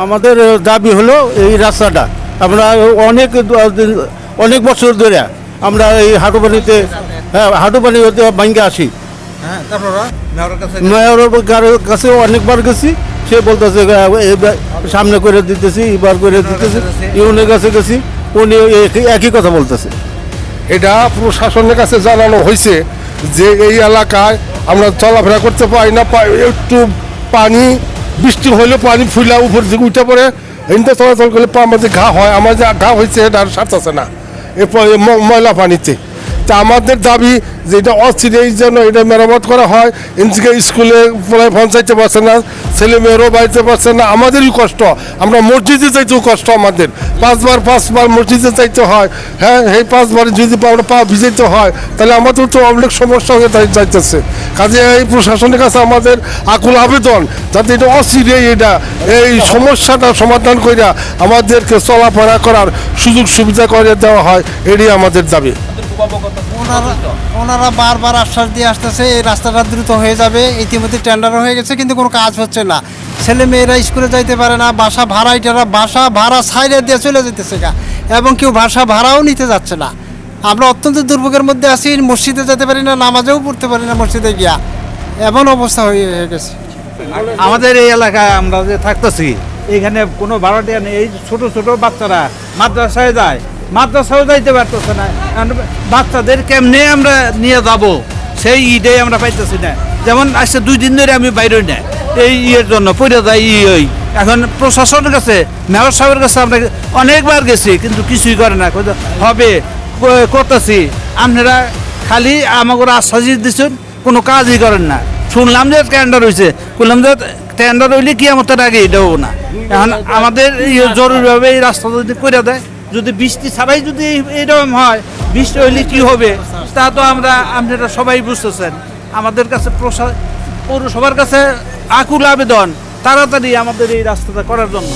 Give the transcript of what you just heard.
আমাদের দাবি হলো এই রাস্তাটা। আমরা অনেক অনেক বছর ধরে আমরা এই হাটুপানিতে হ্যাঁ হাটুপানি হতে ভাঙ্গে আসি হ্যাঁ তারপর মেয়রের কাছে অনেকবার গেছি সে বলতেছে সামনে করে দিতেছি এবার করে দিতেছি। ইউনের কাছে গেছি উনি একই- একই কথা বলতেছে। এটা প্রশাসনের কাছে জানানো হয়েছে যে এই এলাকায় আমরা চলাফেরা করতে পারি না একটু পানি বৃষ্টি হইলে পানি ফুলা উপর দিকে উঠে পড়ে, এনতে চলাচল করলে পা যে ঘা হয় আমার যে ঘা হয়েছে এটা আর আছে না। এরপর ময়লা পানিতে। তা আমাদের দাবি যে এটা অস্থির এই জন্য এটা মেরামত করা হয়। এনজিকে স্কুলে পড়ায় পৌঁছাইতে পারছে না, ছেলে মেয়েরও বাড়িতে পারছে না, আমাদেরই কষ্ট। আমরা মসজিদে চাইতেও কষ্ট আমাদের। পাঁচবার পাঁচবার মসজিদে চাইতে হয়। হ্যাঁ এই পাঁচবার যদি আমরা পা ভিজাইতে হয়, তাহলে আমাদের তো অনেক সমস্যা হয়ে যাই- যাইতেছে। কাজে এই প্রশাসনের কাছে আমাদের আকুল আবেদন যাতে এটা অস্থির এটা, এই সমস্যাটা সমাধান কইরা আমাদেরকে চলাফেরা করার সুযোগ সুবিধা করে দেওয়া হয়, এটাই আমাদের দাবি। ওনারা ওনারা বারবার আশ্বাস দিয়ে আসতেছে এই রাস্তাটা দ্রুত হয়ে যাবে ইতিমধ্যে টেন্ডার হয়ে গেছে কিন্তু কোনো কাজ হচ্ছে না। ছেলে মেয়েরা স্কুলে যাইতে পারে না বাসা ভাড়া এটারা বাসা ভাড়া সাইডে দিয়ে চলে যেতেছে গা এবং কেউ বাসা ভাড়াও নিতে যাচ্ছে না। আমরা অত্যন্ত দুর্ভোগের মধ্যে আছি মসজিদে যেতে পারি না নামাজেও পড়তে পারি না মসজিদে গিয়া। এমন অবস্থা হয়ে হয়ে গেছে। আমাদের এই এলাকায় আমরা যে থাকতেছি এখানে কোনো ভাড়াটিয়া নেই এই ছোট ছোট বাচ্চারা মাদ্রাসায় যায় মাদ্রাসাও যাইতে পারতেছে না। বাচ্চাদের কেমনে আমরা নিয়ে যাব? সেই ঈদে আমরা পাইতেছি না। যেমন আজকে দুই দিন ধরে আমি বাইরে না। এই ইয়ের জন্য পড়ে যাই ই ওই এখন প্রশাসনের কাছে, মেয়র সাহেবের কাছে আমরা অনেকবার গেছি, কিন্তু কিছুই করে না। হবে করতেছি। আপনারা খালি আমাকে আশ্বাস দিচ্ছেন কোনো কাজই করেন না। শুনলাম যে টেন্ডার হয়েছে বললাম যে টেন্ডার হইলে কি আমাদের আগে এটাও না। এখন আমাদের জরুরিভাবে এই রাস্তা যদি করে দেয় যদি বৃষ্টি ছাড়াই যদি এরকম হয়, বৃষ্টি হইলে কি হবে? তা তো আমরা আপনারা সবাই বুঝতেছেন। আমাদের কাছে পৌরসভার কাছে আকুল আবেদন, তাড়াতাড়ি আমাদের এই রাস্তাটা করার জন্য।